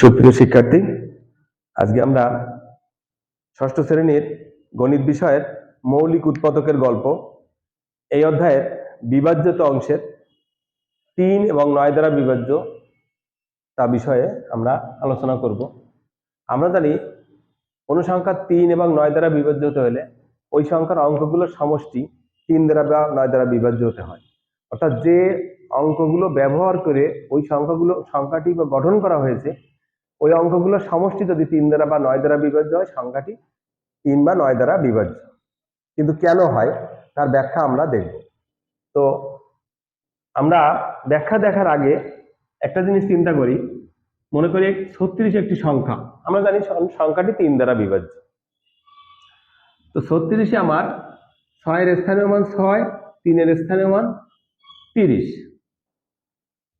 সুপ্রিয় শিক্ষার্থী, আজকে আমরা ষষ্ঠ শ্রেণির গণিত বিষয়ের মৌলিক উৎপাদকের গল্প। এই অধ্যায়ের বিভাজ্যতা অংশের তিন এবং নয় দ্বারা বিভাজ্য তা বিষয়ে আমরা আলোচনা করব। আমরা জানি কোনো সংখ্যা তিন এবং নয় দ্বারা বিভাজ্য হতে হলে ওই সংখ্যার অঙ্কগুলোর সমষ্টি তিন দ্বারা বা নয় দ্বারা বিভাজ্য হতে হয়। অর্থাৎ যে অঙ্কগুলো ব্যবহার করে ওই সংখ্যাগুলো, সংখ্যাটি বা গঠন করা হয়েছে ওই অঙ্কগুলোর সমষ্টি যদি তিন দ্বারা বা নয় দ্বারা বিভাজ্য হয়, সংখ্যাটি তিন বা নয় দ্বারা বিভাজ্য। কিন্তু কেন হয়? তার ব্যাখ্যা আমরা দেখব। তো আমরা ব্যাখ্যা দেখার আগে একটা জিনিস চিন্তা করি। মনে করি ছত্রিশ একটি সংখ্যা। আমরা জানি সংখ্যাটি তিন দ্বারা বিভাজ্য। তো ছত্রিশে আমার ছয়ের স্থানীয় মান ছয়, তিনের স্থানীয় মান তিরিশ।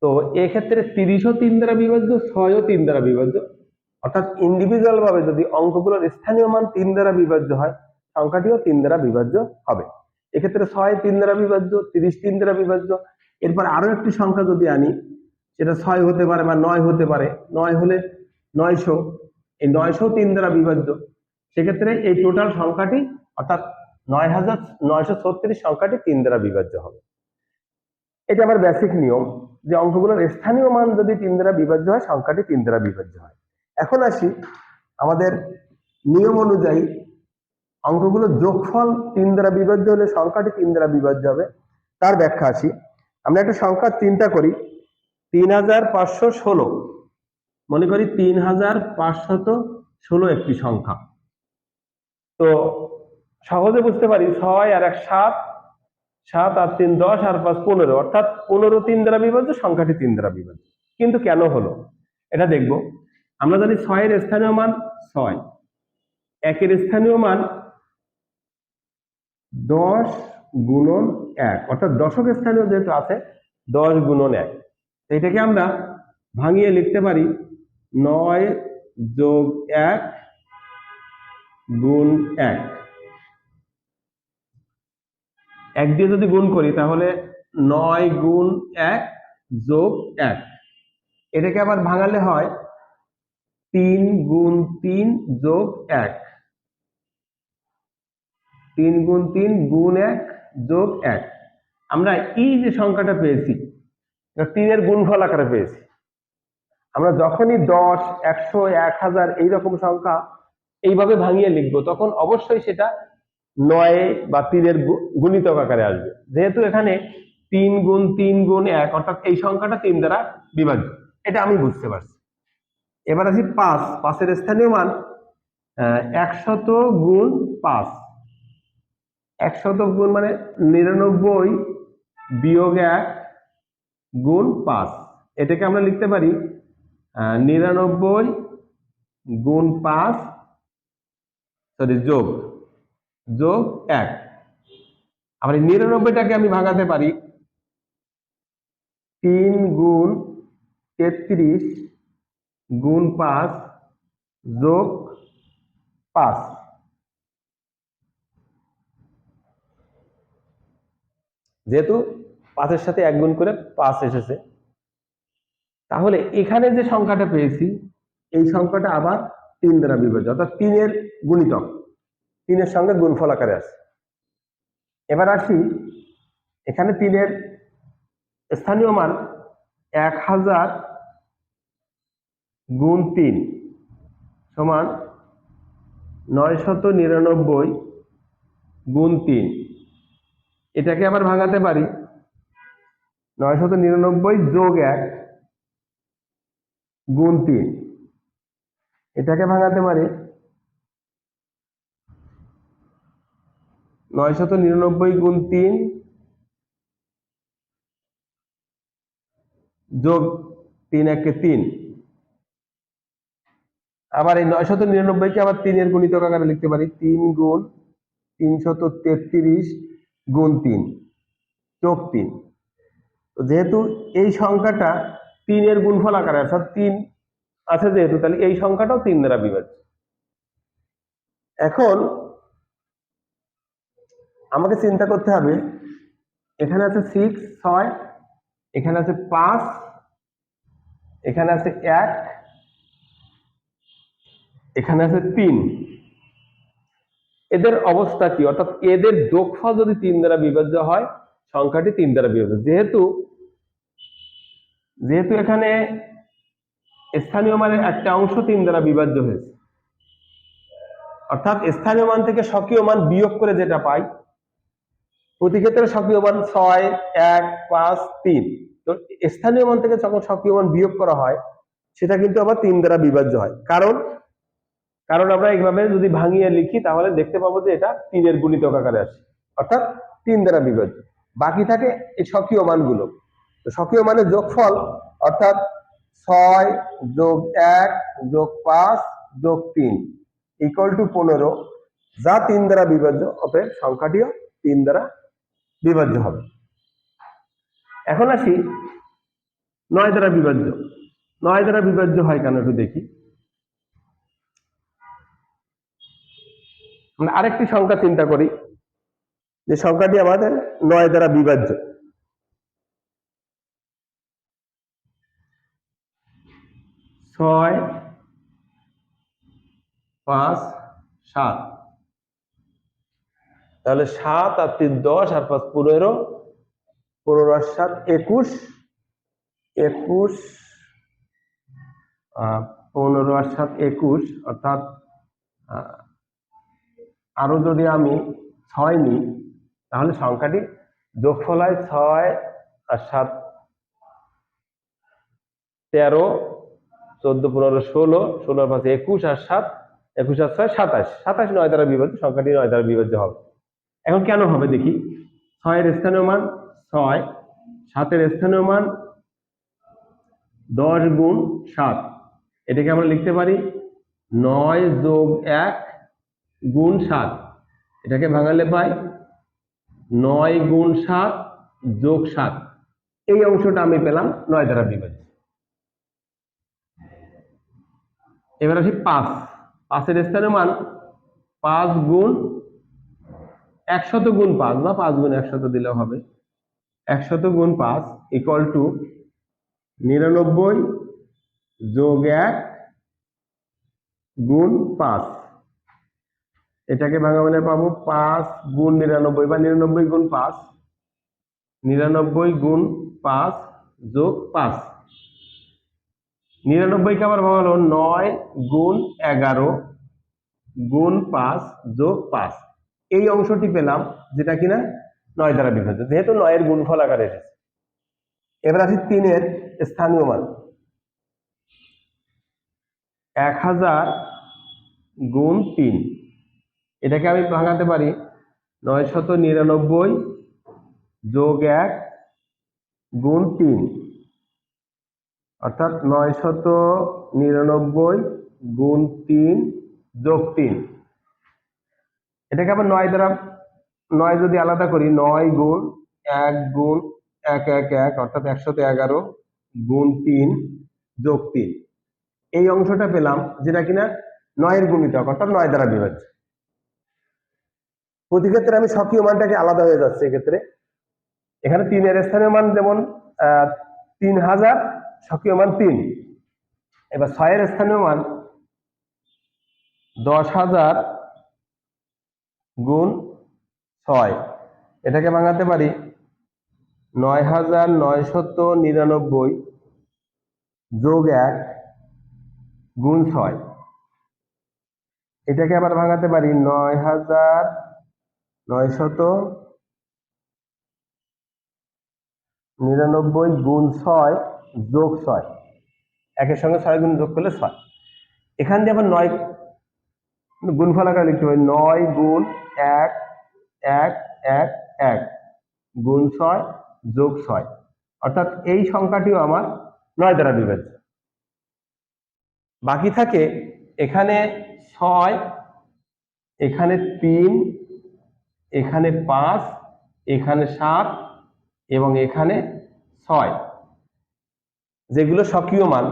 তো এক্ষেত্রে তিরিশও তিন দ্বারা বিভাজ্য, ছয়ও তিন দ্বারা বিভাজ্য। অর্থাৎ ইন্ডিভিজুয়াল ভাবে যদি অঙ্কগুলোর স্থানীয় মান তিন দ্বারা বিভাজ্য হয়, সংখ্যাটিও তিন দ্বারা বিভাজ্য হবে। এক্ষেত্রে ছয় তিন দ্বারা বিভাজ্য, তিরিশ তিন দ্বারা বিভাজ্য। এরপর আরও একটি সংখ্যা যদি আনি, সেটা ছয় হতে পারে বা নয় হতে পারে। নয় হলে নয়শো, এই নয়শো তিন দ্বারা বিভাজ্য। সেক্ষেত্রে এই টোটাল সংখ্যাটি, অর্থাৎ নয় হাজার নয়শো ছত্রিশ সংখ্যাটি তিন দ্বারা বিভাজ্য হবে। এটা আমার বেসিক নিয়ম যে অঙ্কগুলোর স্থানীয় মান যদি তিন দ্বারা বিভাজ্য হয়, সংখ্যাটি তিন দ্বারা বিভাজ্য হয়। এখন আসি আমাদের নিয়ম অনুযায়ী অঙ্কগুলোর যোগফল তিন দ্বারা বিভাজ্য হলে সংখ্যাটি তিন দ্বারা বিভাজ্য হবে। তার ব্যাখ্যা আসি। আমরা একটা সংখ্যা চিন্তা করি। তিন হাজার পাঁচশো ষোলো। মনে করি তিন হাজার পাঁচশত ষোলো একটি সংখ্যা। তো সহজে বুঝতে পারি ছয় আর এক সাত সাত আর তিন দশ আর পাঁচ পনেরো। অর্থাৎ পনেরো তিন দ্বারা বিভাজ্য, সংখ্যাটি তিন দ্বারা বিভাজ্য। কিন্তু কেন হলো? এটা দেখব। আমরা জানি ছয়ের স্থানীয় মান ছয়। একের স্থানীয় মান দশ গুণন এক। অর্থাৎ দশক স্থানীয় যেহেতু আছে, দশ গুণন এক। এটাকে আমরা ভাঙিয়ে লিখতে পারি নয় যোগ এক গুণ এক। এক দিয়ে যদি গুণ করি, তাহলে নয় গুণ এক যোগ এক। এটাকে আবার ভাঙালে হয় তিন গুণ তিন যোগ এক। তিন গুণ তিন গুণ এক যোগ এক। আমরা এই যে সংখ্যাটা পেয়েছি তিনের গুণফল আকারে পেয়েছি। আমরা যখনই দশ, একশো, এক হাজার এইরকম সংখ্যা এইভাবে ভাঙিয়ে লিখব, তখন অবশ্যই সেটা নয় বা তিনের গুণিতক আকারে আসবে। যেহেতু এখানে তিন গুণ তিন গুণ এক, অর্থাৎ এই সংখ্যাটা তিন দ্বারা বিভাজ্য। এটা আমি বুঝতে পারছি। এবার আসি পাঁচ। পাঁচের স্থানীয় মান একশত গুণ পাঁচ। একশত গুণ মানে নিরানব্বই বিয়োগ এক গুণ পাঁচ। এটাকে আমরা লিখতে পারি নিরানব্বই গুণ পাঁচ সরি যোগ। যোগ এক। আবার এই নিরানব্বইটাকে আমি ভাঙাতে পারি। তিন গুণ তেত্রিশ গুণ পাঁচ যোগ পাঁচ। যেহেতু পাঁচের সাথে এক গুণ করে পাঁচ এসেছে, তাহলে এখানে যে সংখ্যাটা পেয়েছি, এই সংখ্যাটা আবার তিন দ্বারা বিভাজ্য অর্থাৎ তিনের গুণিতক। তিনের সঙ্গে গুণফল আকারে আছে। এবার আসি, এখানে তিনের স্থানীয় মান এক হাজার গুণ তিন সমান নয় শত নিরানব্বই গুণ তিন। এটাকে আবার ভাঙাতে পারি। নয় শত নিরানব্বই যোগ এক গুণ তিন। এটাকে ভাঙাতে পারি নয় শত নিরানব্বই গুণ তিন যোগ তিন একে তিন। আবার এই নয় শত নিরানব্বইকে আবার তিনের গুণিতক আকারে লিখতে পারি। তিন গুণ তিনশত তেত্রিশ গুণ তিন, যোগ তিন। যেহেতু এই সংখ্যাটা তিনের গুণফল আকারে, অর্থাৎ তিন আছে যেহেতু, তাহলে এই সংখ্যাটাও তিন দ্বারা বিভাজ্য। এখন আমাকে চিন্তা করতে হবে, এখানে আছে সিক্স ছয়, এখানে আছে পাঁচ, এখানে আছে এক, এখানে আছে তিন। এদের অবস্থা কি? অর্থাৎ এদের যোগফল যদি তিন দ্বারা বিভাজ্য হয়, সংখ্যাটি তিন দ্বারা বিভাজ্য। যেহেতু যেহেতু এখানে স্থানীয় মানের একটা অংশ তিন দ্বারা বিভাজ্য হয়েছে, অর্থাৎ স্থানীয় মান থেকে স্বকীয় মান বিয়োগ করে যেটা পাই প্রতি ক্ষেত্রে স্বকীয় মান ছয়, এক, পাঁচ, তিন। তো স্থানীয় মান থেকে যখন স্বকীয় মান বিয়োগ করা হয়, সেটা কিন্তু আবার তিন দ্বারা বিভাজ্য হয়। কারণ কারণ আমরা এইভাবে যদি ভাঙিয়ে লিখি, তাহলে দেখতে পাবো যে এটা তিনের গুণিতক আকারে আসে। অর্থাৎ তিন দ্বারা বিভাজ্য। বাকি থাকে এই স্বকীয় মানগুলো। তো স্বকীয় মানের যোগফল, অর্থাৎ ছয় যোগ এক যোগ পাঁচ যোগ তিন ইকুয়াল টু পনেরো, যা তিন দ্বারা বিভাজ্য, অতএব সংখ্যাটিও তিন দ্বারা বিভাজ্য হবে। এখন আসি নয় দ্বারা বিভাজ্য। নয় দ্বারা বিভাজ্য হয় কেন একটু দেখি। আরেকটি সংখ্যা চিন্তা করি। যে সংখ্যাটি আমাদের নয় দ্বারা বিভাজ্য। ছয়, পাঁচ, সাত। তাহলে সাত আর তিন দশ আর পাঁচ পনেরো। পনেরো আর সাত একুশ। একুশ পনেরো আর সাত একুশ। অর্থাৎ আহ, আরও যদি আমি ছয় নিই তাহলে সংখ্যাটি যোগফল হয় ছয় আর সাত তেরো চোদ্দ পনেরো ষোলো। ষোলো আর পাঁচ একুশ আর সাত একুশ আর ছয় সাতাশ। সাতাশ নয় দ্বারা বিভাজ্য সংখ্যাটি নয় দ্বারা বিভাজ্য হবে। এখন কেন হবে দেখি? ছয়ের স্থানীয় মান ছয়, সাতের স্থানীয় মান দশ গুণ সাত। এটাকে আমরা লিখতে পারি নয় যোগ এক গুণ সাত। এটাকে ভাঙালে পাই নয় গুণ সাত যোগ সাত। এই অংশটা আমি পেলাম নয় দ্বারা বিভাজ্য এবার আসি পাঁচ। পাঁচের স্থানীয় মান পাঁচ গুণ একশত গুণ পাঁচ বা পাঁচ গুণ একশত দিলেও হবে। একশত গুণ পাঁচ ইকুয়াল টু নিরানব্বই যোগ এক গুণ পাঁচ। এটাকে ভাঙা মানে পাবো পাঁচ গুণ নিরানব্বই বা নিরানব্বই গুণ পাঁচ। নিরানব্বই গুণ পাঁচ যোগ পাঁচ। নিরানব্বইকে আবার ভাঙা হলো নয় গুণ এগারো গুণ পাঁচ যোগ পাঁচ। এই অংশটি পেলাম, যেটা কিনা নয় দ্বারা বিভাজ্য যেহেতু নয়ের গুণফল আকারে এসেছে। এবার আসি তিনের স্থানীয় মান। এক হাজার গুণ তিন। এটাকে আমি ভাঙাতে পারি নয় শত নিরানব্বই যোগ এক গুণ তিন। অর্থাৎ নয় শত নিরানব্বই গুণ তিন যোগ তিন। এটাকে আবার নয় দ্বারা, নয় যদি আলাদা করি, নয় গুণ এক গুণ এক এক এক, অর্থাৎ একশত এগারো গুণ তিন যোগ তিন। এই অংশটা পেলাম, যেটা কিনা নয়ের গুণিতক, অর্থাৎ নয় দ্বারা বিভাজ্য প্রতি ক্ষেত্রে আমি স্বকীয় মানটাকে আলাদা হয়ে যাচ্ছে এক্ষেত্রে। এখানে তিনের স্থানীয় মান যেমন তিন হাজার, স্বকীয় মান তিন। এবার ছয়ের স্থানীয় মান দশ হাজার গুণ ছয়। এটাকে ভাঙাতে পারি নয় হাজার নয়শত নিরানব্বই যোগ এক গুণ ছয়। এটাকে আবার ভাঙাতে পারি নয় হাজার নয়শত নিরানব্বই গুণ ছয় যোগ ছয়। একের সঙ্গে ছয় গুণ যোগ করলে ছয়। এখান দিয়ে আবার নয় গুণফল আকারে লিখতে পারি নয় গুণ এক এক এক এক। গুণ ছয়, যোগ ছয়। অর্থাৎ এই সংখ্যাটিও আমার নয় দ্বারা বিভাজ্য বাকি থাকে এখানে ছয়, এখানে তিন, এখানে পাঁচ, এখানে সাত এবং এখানে ছয়। যেগুলো স্বকীয় মান,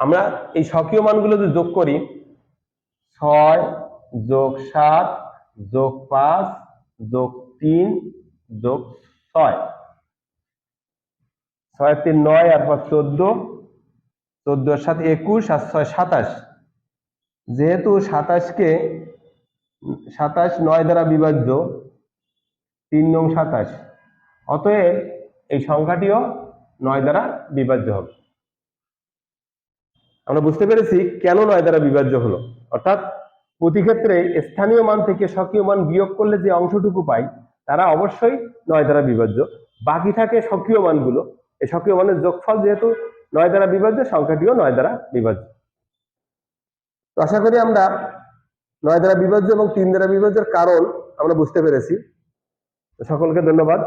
আমরা এই স্বকীয় মানগুলো যদি যোগ করি ছয় যোগ সাত যোগ পাঁচ যোগ তিন যোগ ছয়। ছয় তিন নয় আর পাঁচ চোদ্দ। চোদ্দ সাত একুশ আর ছয় সাতাশ। যেহেতু সাতাশকে সাতাশ নয় দ্বারা বিভাজ্য, তিন নং সাতাশ। অতএব এই সংখ্যাটিও নয় দ্বারা বিভাজ্য হবে। আমরা বুঝতে পেরেছি কেন নয় দ্বারা বিভাজ্য হলো। অর্থাৎ প্রতি ক্ষেত্রে স্থানীয় মান থেকে স্বকীয় মান বিয়োগ করলে যে অংশটুকু পাই, তারা অবশ্যই নয় দ্বারা বিভাজ্য। বাকি থাকে স্বকীয় মানগুলো। এই স্বকীয় মানের যোগফল যেহেতু নয় দ্বারা বিভাজ্য, সংখ্যাটিও নয় দ্বারা বিভাজ্য। তো আশা করি আমরা নয় দ্বারা বিভাজ্য এবং তিন দ্বারা বিভাজ্যের কারণ আমরা বুঝতে পেরেছি। সকলকে ধন্যবাদ।